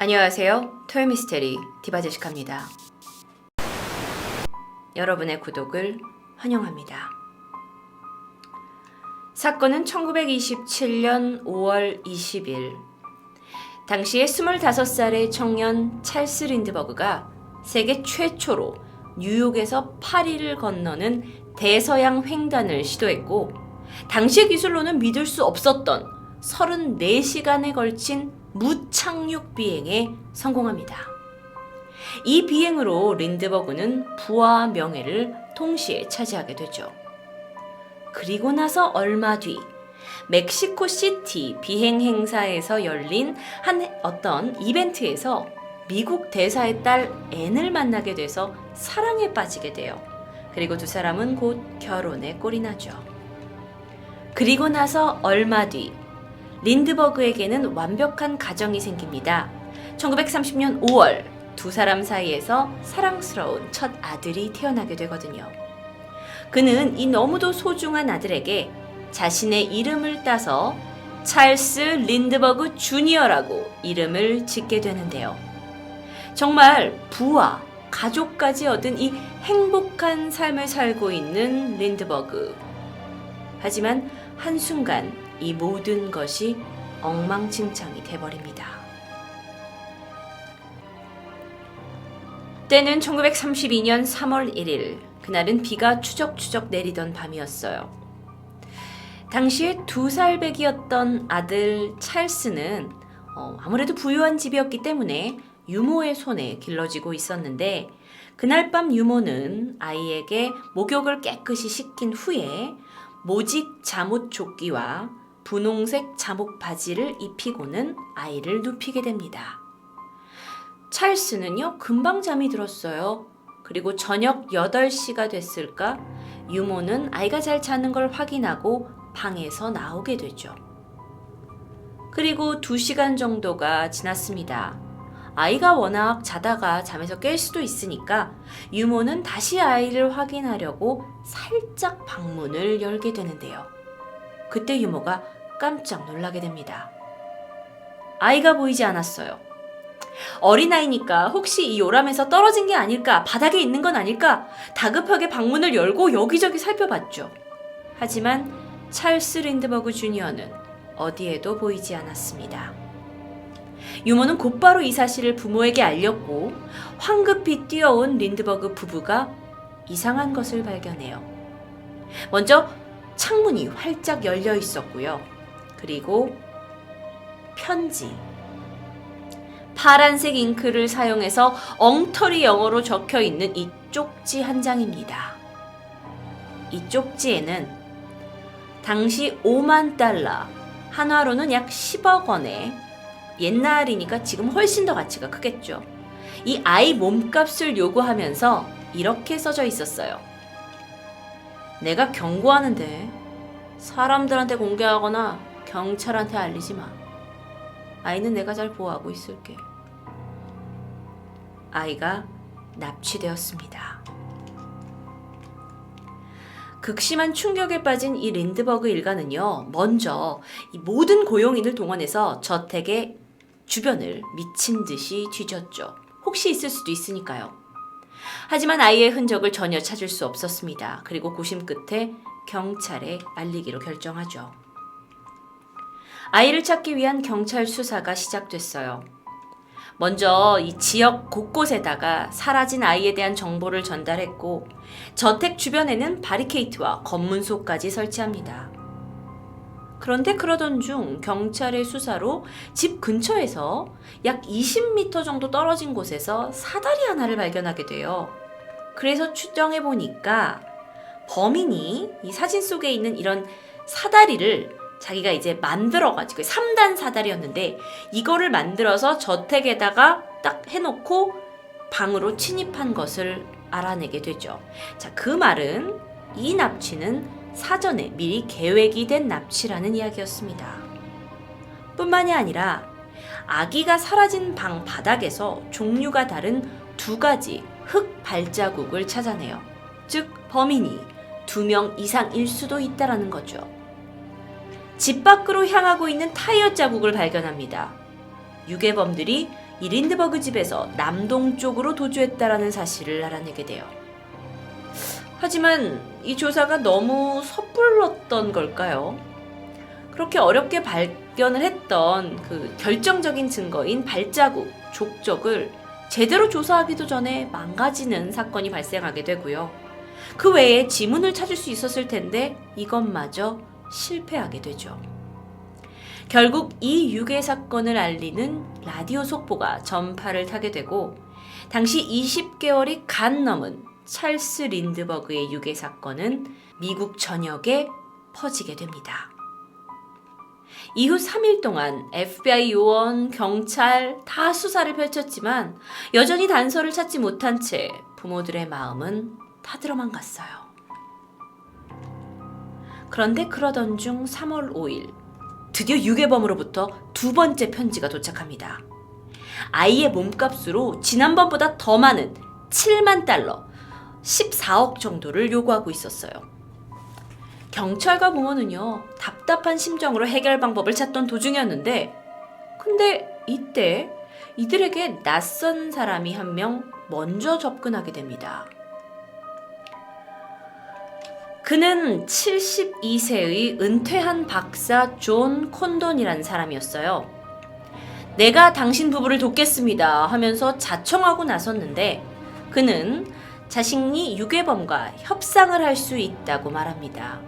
안녕하세요. 토요미스테리 디바제시카입니다. 여러분의 구독을 환영합니다. 사건은 1927년 5월 20일 당시에 25살의 청년 찰스 린드버그가 세계 최초로 뉴욕에서 파리를 건너는 대서양 횡단을 시도했고 당시의 기술로는 믿을 수 없었던 34시간에 걸친 무착륙 비행에 성공합니다. 이 비행으로 린드버그는 부와 명예를 동시에 차지하게 되죠. 그리고 나서 얼마 뒤 멕시코 시티 비행 행사에서 열린 한 어떤 이벤트에서 미국 대사의 딸 앤을 만나게 돼서 사랑에 빠지게 돼요. 그리고 두 사람은 곧 결혼에 꼴이 나죠. 그리고 나서 얼마 뒤 린드버그에게는 완벽한 가정이 생깁니다. 1930년 5월 두 사람 사이에서 사랑스러운 첫 아들이 태어나게 되거든요. 그는 이 너무도 소중한 아들에게 자신의 이름을 따서 찰스 린드버그 주니어라고 이름을 짓게 되는데요. 정말 부와 가족까지 얻은 이 행복한 삶을 살고 있는 린드버그. 하지만 한순간 이 모든 것이 엉망진창이 돼버립니다. 때는 1932년 3월 1일, 그날은 비가 추적추적 내리던 밤이었어요. 당시에 두 살배기였던 아들 찰스는 어, 아무래도 부유한 집이었기 때문에 유모의 손에 길러지고 있었는데 그날 밤 유모는 아이에게 목욕을 깨끗이 씻긴 후에 모직 잠옷 조끼와 분홍색 잠옷 바지를 입히고는 아이를 눕히게 됩니다. 찰스는요, 금방 잠이 들었어요. 그리고 저녁 8시가 됐을까? 유모는 아이가 잘 자는 걸 확인하고 방에서 나오게 되죠. 그리고 2시간 정도가 지났습니다. 아이가 워낙 자다가 잠에서 깰 수도 있으니까 유모는 다시 아이를 확인하려고 살짝 방문을 열게 되는데요. 그때 유모가 깜짝 놀라게 됩니다. 아이가 보이지 않았어요. 어린아이니까 혹시 이 요람에서 떨어진 게 아닐까, 바닥에 있는 건 아닐까, 다급하게 방문을 열고 여기저기 살펴봤죠. 하지만 찰스 린드버그 주니어는 어디에도 보이지 않았습니다. 유모는 곧바로 이 사실을 부모에게 알렸고 황급히 뛰어온 린드버그 부부가 이상한 것을 발견해요. 먼저 창문이 활짝 열려 있었고요. 그리고 편지. 파란색 잉크를 사용해서 엉터리 영어로 적혀 있는 이 쪽지 한 장입니다. 이 쪽지에는 당시 5만 달러, 한화로는 약 10억 원에 옛날이니까 지금 훨씬 더 가치가 크겠죠. 이 아이 몸값을 요구하면서 이렇게 써져 있었어요. 내가 경고하는데 사람들한테 공개하거나 경찰한테 알리지 마. 아이는 내가 잘 보호하고 있을게. 아이가 납치되었습니다. 극심한 충격에 빠진 이 린드버그 일가는요, 먼저 이 모든 고용인을 동원해서 저택의 주변을 미친 듯이 뒤졌죠. 혹시 있을 수도 있으니까요. 하지만 아이의 흔적을 전혀 찾을 수 없었습니다. 그리고 고심 끝에 경찰에 알리기로 결정하죠. 아이를 찾기 위한 경찰 수사가 시작됐어요. 먼저 이 지역 곳곳에다가 사라진 아이에 대한 정보를 전달했고 저택 주변에는 바리케이트와 검문소까지 설치합니다. 그런데 그러던 중 경찰의 수사로 집 근처에서 약 20m 정도 떨어진 곳에서 사다리 하나를 발견하게 돼요. 그래서 추정해 보니까 범인이 이 사진 속에 있는 이런 사다리를 자기가 이제 만들어가지고 3단 사다리였는데 이거를 만들어서 저택에다가 딱 해놓고 방으로 침입한 것을 알아내게 되죠. 자, 그 말은 이 납치는 사전에 미리 계획이 된 납치라는 이야기였습니다. 뿐만이 아니라 아기가 사라진 방 바닥에서 종류가 다른 두 가지 흙 발자국을 찾아내요. 즉, 범인이 두 명 이상일 수도 있다라는 거죠. 집 밖으로 향하고 있는 타이어 자국을 발견합니다. 유괴범들이 이 린드버그 집에서 남동쪽으로 도주했다라는 사실을 알아내게 돼요. 하지만 이 조사가 너무 섣불렀던 걸까요? 그렇게 어렵게 발견을 했던 그 결정적인 증거인 발자국, 족적을 제대로 조사하기도 전에 망가지는 사건이 발생하게 되고요. 그 외에 지문을 찾을 수 있었을 텐데 이것마저 실패하게 되죠. 결국 이 유괴 사건을 알리는 라디오 속보가 전파를 타게 되고 당시 20개월이 간 넘은 찰스 린드버그의 유괴 사건은 미국 전역에 퍼지게 됩니다. 이후 3일 동안 FBI 요원, 경찰 다 수사를 펼쳤지만 여전히 단서를 찾지 못한 채 부모들의 마음은 타들어만 갔어요. 그런데 그러던 중 3월 5일 드디어 유괴범으로부터 두 번째 편지가 도착합니다. 아이의 몸값으로 지난번보다 더 많은 7만 달러, 14억 정도를 요구하고 있었어요. 경찰과 부모는요, 답답한 심정으로 해결 방법을 찾던 도중이었는데, 근데 이때 이들에게 낯선 사람이 한 명 먼저 접근하게 됩니다. 그는 72세의 은퇴한 박사 존 콘돈이라는 사람이었어요. 내가 당신 부부를 돕겠습니다 하면서 자청하고 나섰는데 그는 자신이 유괴범과 협상을 할 수 있다고 말합니다.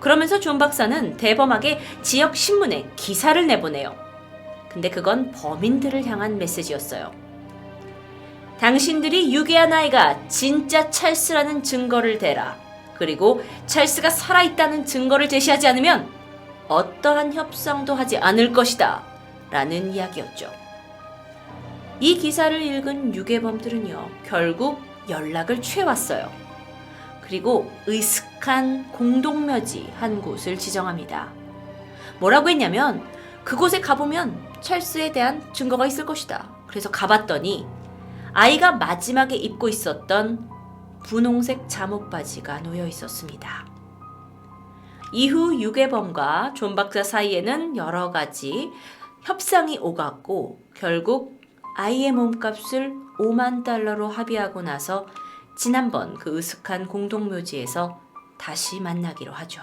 그러면서 존 박사는 대범하게 지역 신문에 기사를 내보내요. 근데 그건 범인들을 향한 메시지였어요. 당신들이 유괴한 아이가 진짜 찰스라는 증거를 대라. 그리고 찰스가 살아있다는 증거를 제시하지 않으면 어떠한 협상도 하지 않을 것이다. 라는 이야기였죠. 이 기사를 읽은 유괴범들은요, 결국 연락을 취해왔어요. 그리고 의슥한 공동묘지 한 곳을 지정합니다. 뭐라고 했냐면, 그곳에 가보면 찰스에 대한 증거가 있을 것이다. 그래서 가봤더니, 아이가 마지막에 입고 있었던 분홍색 잠옷 바지가 놓여 있었습니다. 이후 유괴범과 존 박사 사이에는 여러 가지 협상이 오갔고 결국 아이의 몸값을 5만 달러로 합의하고 나서 지난번 그 으슥한 공동묘지에서 다시 만나기로 하죠.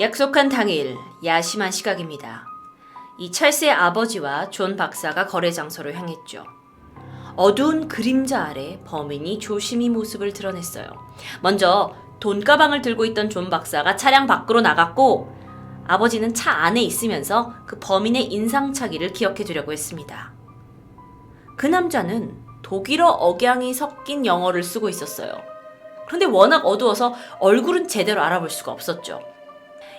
약속한 당일 야심한 시각입니다. 이 찰스의 아버지와 존 박사가 거래 장소로 향했죠. 어두운 그림자 아래 범인이 조심히 모습을 드러냈어요. 먼저 돈가방을 들고 있던 존 박사가 차량 밖으로 나갔고 아버지는 차 안에 있으면서 그 범인의 인상착의를 기억해 두려고 했습니다. 그 남자는 독일어 억양이 섞인 영어를 쓰고 있었어요. 그런데 워낙 어두워서 얼굴은 제대로 알아볼 수가 없었죠.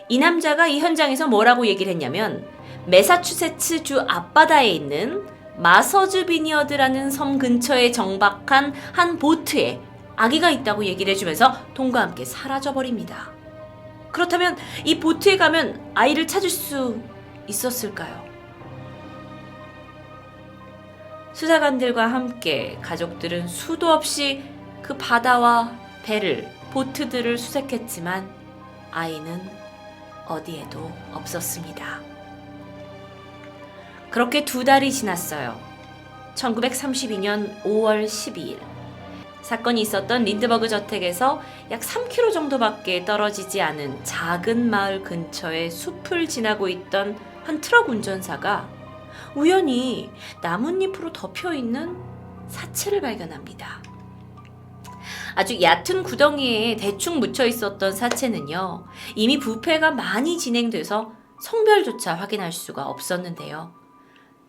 이 남자가 이 현장에서 뭐라고 얘기를 했냐면 메사추세츠 주 앞바다에 있는 마서즈 비니어드라는 섬 근처에 정박한 한 보트에 아기가 있다고 얘기를 해주면서 돈과 함께 사라져버립니다. 그렇다면 이 보트에 가면 아이를 찾을 수 있었을까요? 수사관들과 함께 가족들은 수도 없이 그 바다와 배를, 보트들을 수색했지만 아이는 어디에도 없었습니다. 그렇게 두 달이 지났어요. 1932년 5월 12일. 사건이 있었던 린드버그 저택에서 약 3km 정도밖에 떨어지지 않은 작은 마을 근처에 숲을 지나고 있던 한 트럭 운전사가 우연히 나뭇잎으로 덮여 있는 사체를 발견합니다. 아주 얕은 구덩이에 대충 묻혀 있었던 사체는요, 이미 부패가 많이 진행돼서 성별조차 확인할 수가 없었는데요.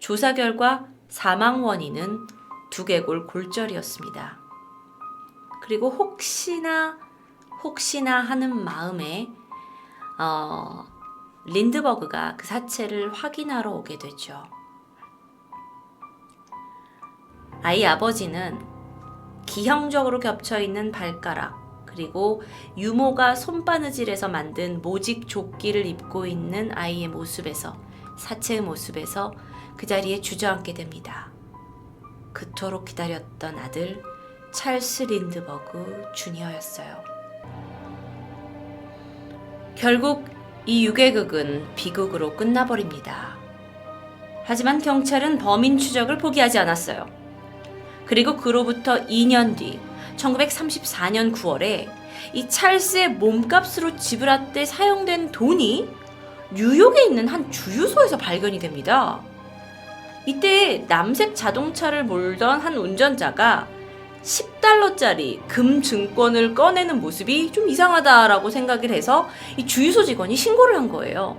조사 결과 사망 원인은 두개골 골절이었습니다. 그리고 혹시나 혹시나 하는 마음에 어, 린드버그가 그 사체를 확인하러 오게 되죠. 아이 아버지는 기형적으로 겹쳐 있는 발가락 그리고 유모가 손바느질에서 만든 모직 조끼를 입고 있는 아이의 모습에서 사체의 모습에서 그 자리에 주저앉게 됩니다. 그토록 기다렸던 아들 찰스 린드버그 주니어였어요. 결국 이 유괴극은 비극으로 끝나버립니다. 하지만 경찰은 범인 추적을 포기하지 않았어요. 그리고 그로부터 2년 뒤 1934년 9월에 이 찰스의 몸값으로 지불할 때 사용된 돈이 뉴욕에 있는 한 주유소에서 발견이 됩니다. 이때 남색 자동차를 몰던 한 운전자가 10달러짜리 금 증권을 꺼내는 모습이 좀 이상하다라고 생각을 해서 이 주유소 직원이 신고를 한 거예요.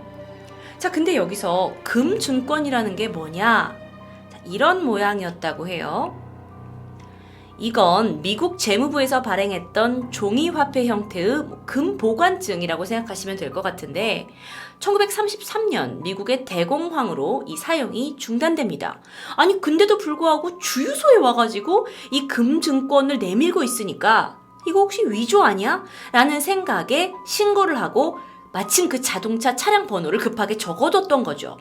자, 근데 여기서 금 증권이라는 게 뭐냐? 자, 이런 모양이었다고 해요. 이건 미국 재무부에서 발행했던 종이 화폐 형태의 뭐금 보관증이라고 생각하시면 될 것 같은데 1933년 미국의 대공황으로 이 사용이 중단됩니다. 아니 근데도 불구하고 주유소에 와가지고 이 금 증권을 내밀고 있으니까 이거 혹시 위조 아니야? 라는 생각에 신고를 하고 마침 그 자동차 차량 번호를 급하게 적어뒀던 거죠.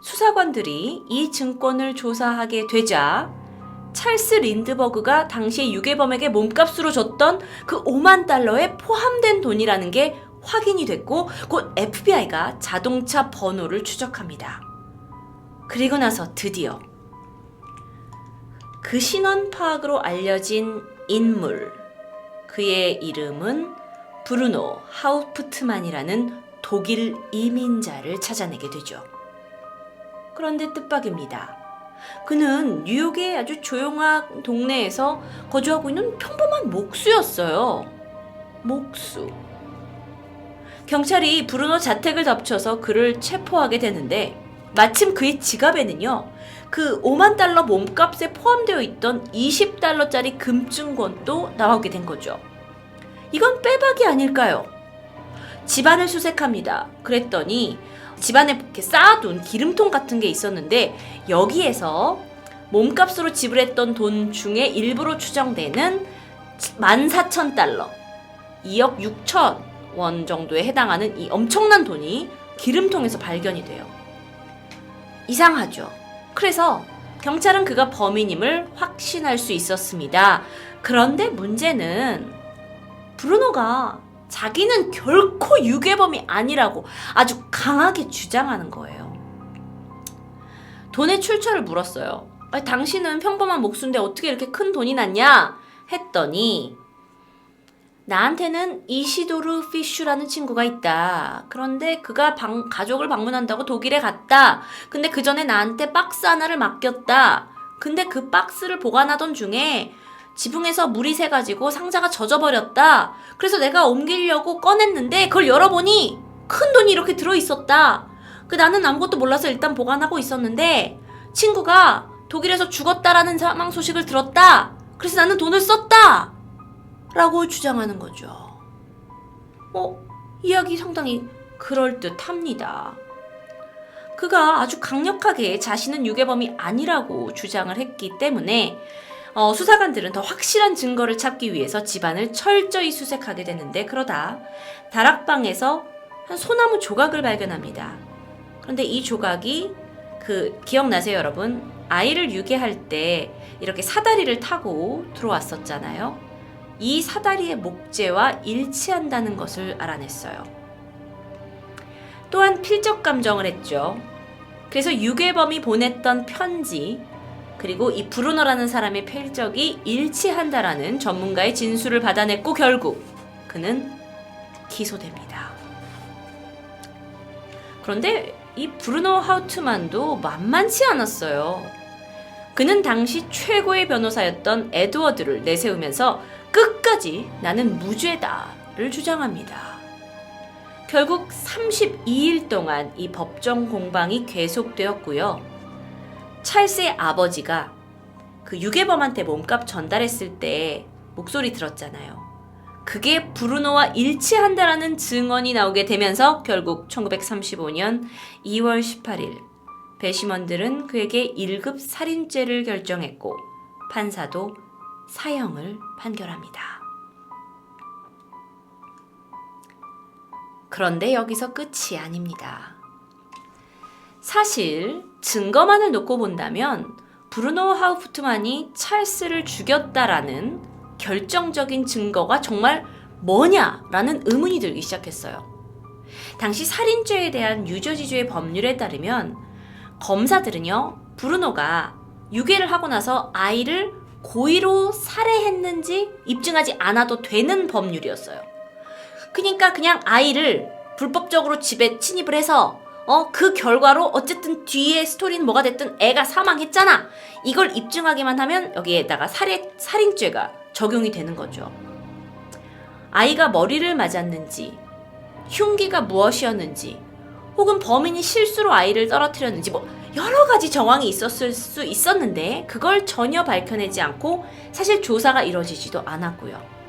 수사관들이 이 증권을 조사하게 되자 찰스 린드버그가 당시 유괴범에게 몸값으로 줬던 그 5만 달러에 포함된 돈이라는 게 확인이 됐고 곧 FBI가 자동차 번호를 추적합니다. 그리고 나서 드디어 그 신원 파악으로 알려진 인물 그의 이름은 브루노 하우프트만이라는 독일 이민자를 찾아내게 되죠. 그런데 뜻밖입니다. 그는 뉴욕의 아주 조용한 동네에서 거주하고 있는 평범한 목수였어요. 목수. 경찰이 브루노 자택을 덮쳐서 그를 체포하게 되는데 마침 그의 지갑에는요. 그 5만 달러 몸값에 포함되어 있던 20달러짜리 금증권도 나오게 된 거죠. 이건 빼박이 아닐까요? 집안을 수색합니다. 그랬더니 집안에 이렇게 쌓아둔 기름통 같은 게 있었는데 여기에서 몸값으로 지불했던 돈 중에 일부로 추정되는 14,000달러, 2억 6천 원 정도에 해당하는 이 엄청난 돈이 기름통에서 발견이 돼요. 이상하죠. 그래서 경찰은 그가 범인임을 확신할 수 있었습니다. 그런데 문제는 브루노가 자기는 결코 유괴범이 아니라고 아주 강하게 주장하는 거예요. 돈의 출처를 물었어요. 아니, 당신은 평범한 목수인데 어떻게 이렇게 큰 돈이 났냐? 했더니 나한테는 이시도르 피슈라는 친구가 있다. 그런데 그가 방, 가족을 방문한다고 독일에 갔다. 근데 그 전에 나한테 박스 하나를 맡겼다. 근데 그 박스를 보관하던 중에 지붕에서 물이 새가지고 상자가 젖어버렸다. 그래서 내가 옮기려고 꺼냈는데 그걸 열어보니 큰 돈이 이렇게 들어있었다. 그 나는 아무것도 몰라서 일단 보관하고 있었는데 친구가 독일에서 죽었다라는 사망 소식을 들었다. 그래서 나는 돈을 썼다. 라고 주장하는 거죠. 어, 이야기 상당히 그럴듯합니다. 그가 아주 강력하게 자신은 유괴범이 아니라고 주장을 했기 때문에 어, 수사관들은 더 확실한 증거를 찾기 위해서 집안을 철저히 수색하게 되는데 그러다 다락방에서 한 소나무 조각을 발견합니다. 그런데 이 조각이 그 기억나세요, 여러분? 아이를 유괴할 때 이렇게 사다리를 타고 들어왔었잖아요. 이 사다리의 목재와 일치한다는 것을 알아냈어요. 또한 필적 감정을 했죠. 그래서 유괴범이 보냈던 편지 그리고 이 브루노라는 사람의 필적이 일치한다라는 전문가의 진술을 받아냈고 결국 그는 기소됩니다. 그런데 이 브루노 하우트만도 만만치 않았어요. 그는 당시 최고의 변호사였던 에드워드를 내세우면서 끝까지 나는 무죄다를 주장합니다. 결국 32일 동안 이 법정 공방이 계속되었고요. 찰스의 아버지가 그 유괴범한테 몸값 전달했을 때 목소리 들었잖아요. 그게 브루노와 일치한다라는 증언이 나오게 되면서 결국 1935년 2월 18일 배심원들은 그에게 1급 살인죄를 결정했고 판사도 사형을 판결합니다. 그런데 여기서 끝이 아닙니다. 사실 증거만을 놓고 본다면 브루노 하우프트만이 찰스를 죽였다라는 결정적인 증거가 정말 뭐냐라는 의문이 들기 시작했어요. 당시 살인죄에 대한 뉴저지주의 법률에 따르면 검사들은요, 브루노가 유괴를 하고 나서 아이를 고의로 살해했는지 입증하지 않아도 되는 법률이었어요. 그러니까 그냥 아이를 불법적으로 집에 침입을 해서 어, 그 결과로 어쨌든 뒤에 스토리는 뭐가 됐든 애가 사망했잖아. 이걸 입증하기만 하면 여기에다가 살해, 살인죄가 적용이 되는 거죠. 아이가 머리를 맞았는지, 흉기가 무엇이었는지, 혹은 범인이 실수로 아이를 떨어뜨렸는지, 뭐, 여러 가지 정황이 있었을 수 있었는데, 그걸 전혀 밝혀내지 않고 사실 조사가 이루어지지도 않았고요.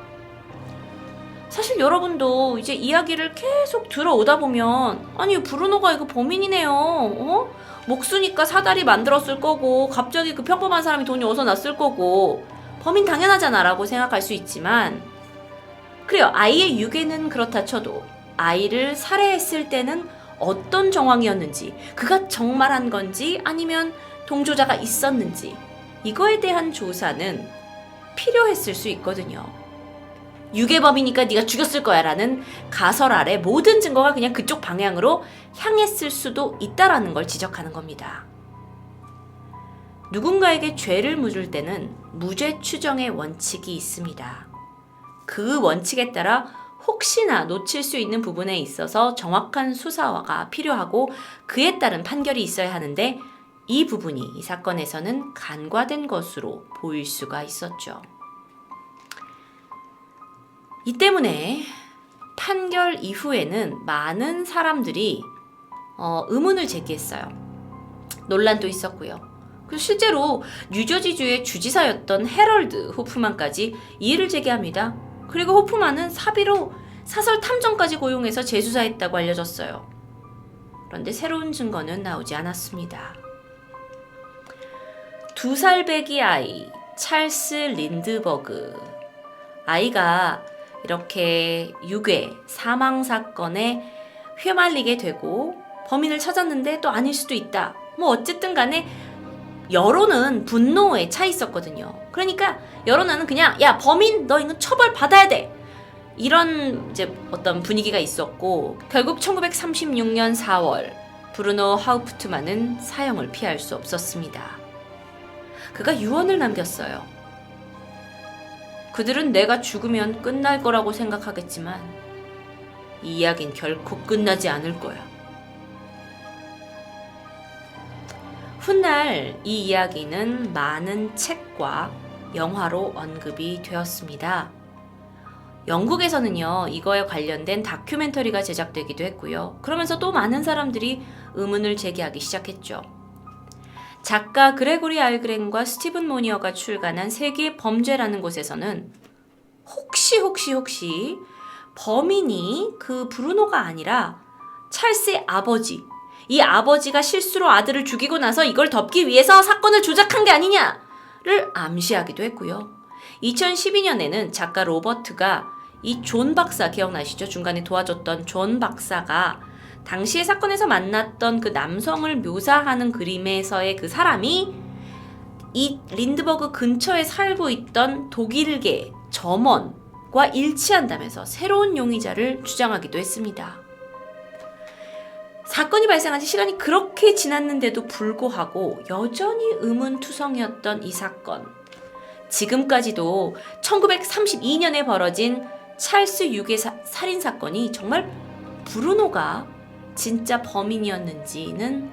사실 여러분도 이제 이야기를 계속 들어오다 보면 아니 브루노가 이거 범인이네요. 어? 목수니까 사다리 만들었을 거고 갑자기 그 평범한 사람이 돈이 어디서 났을 거고 범인 당연하잖아라고 생각할 수 있지만 그래요. 아이의 유괴는 그렇다 쳐도 아이를 살해했을 때는 어떤 정황이었는지 그가 정말 한 건지 아니면 동조자가 있었는지 이거에 대한 조사는 필요했을 수 있거든요. 유괴범이니까 네가 죽였을 거야라는 가설 아래 모든 증거가 그냥 그쪽 방향으로 향했을 수도 있다라는 걸 지적하는 겁니다. 누군가에게 죄를 물을 때는 무죄 추정의 원칙이 있습니다. 그 원칙에 따라 혹시나 놓칠 수 있는 부분에 있어서 정확한 수사가 필요하고 그에 따른 판결이 있어야 하는데 이 부분이 이 사건에서는 간과된 것으로 보일 수가 있었죠. 이 때문에 판결 이후에는 많은 사람들이 어, 의문을 제기했어요. 논란도 있었고요. 그 실제로 뉴저지주의 주지사였던 헤럴드 호프만까지 이의를 제기합니다. 그리고 호프만은 사비로 사설 탐정까지 고용해서 재수사했다고 알려졌어요. 그런데 새로운 증거는 나오지 않았습니다. 두 살 배기 아이 찰스 린드버그 아이가 이렇게 유괴 사망 사건에 휘말리게 되고 범인을 찾았는데 또 아닐 수도 있다. 뭐 어쨌든 간에 여론은 분노에 차 있었거든요. 그러니까 여론은 그냥 야 범인 너 이거 처벌 받아야 돼. 이런 이제 어떤 분위기가 있었고 결국 1936년 4월 브루노 하우프트만은 사형을 피할 수 없었습니다. 그가 유언을 남겼어요. 그들은 내가 죽으면 끝날 거라고 생각하겠지만 이 이야기는 결코 끝나지 않을 거야. 훗날 이 이야기는 많은 책과 영화로 언급이 되었습니다. 영국에서는요, 이거에 관련된 다큐멘터리가 제작되기도 했고요. 그러면서 또 많은 사람들이 의문을 제기하기 시작했죠. 작가 그레고리 알그렌과 스티븐 모니어가 출간한 세계 범죄라는 곳에서는 혹시 혹시 혹시 범인이 그 브루노가 아니라 찰스의 아버지 이 아버지가 실수로 아들을 죽이고 나서 이걸 덮기 위해서 사건을 조작한 게 아니냐를 암시하기도 했고요. 2012년에는 작가 로버트가 이 존 박사 기억나시죠? 중간에 도와줬던 존 박사가 당시의 사건에서 만났던 그 남성을 묘사하는 그림에서의 그 사람이 이 린드버그 근처에 살고 있던 독일계 점원과 일치한다면서 새로운 용의자를 주장하기도 했습니다. 사건이 발생한 지 시간이 그렇게 지났는데도 불구하고 여전히 의문투성이었던 이 사건. 지금까지도 1932년에 벌어진 찰스 유괴 살인 사건이 정말 브루노가 진짜 범인이었는지는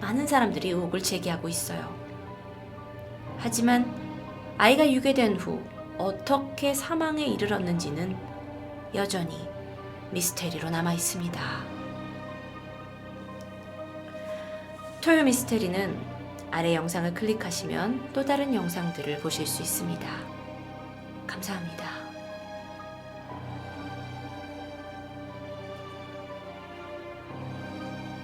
많은 사람들이 의혹을 제기하고 있어요. 하지만 아이가 유괴된 후 어떻게 사망에 이르렀는지는 여전히 미스테리로 남아 있습니다. 토요 미스테리는 아래 영상을 클릭하시면 또 다른 영상들을 보실 수 있습니다. 감사합니다.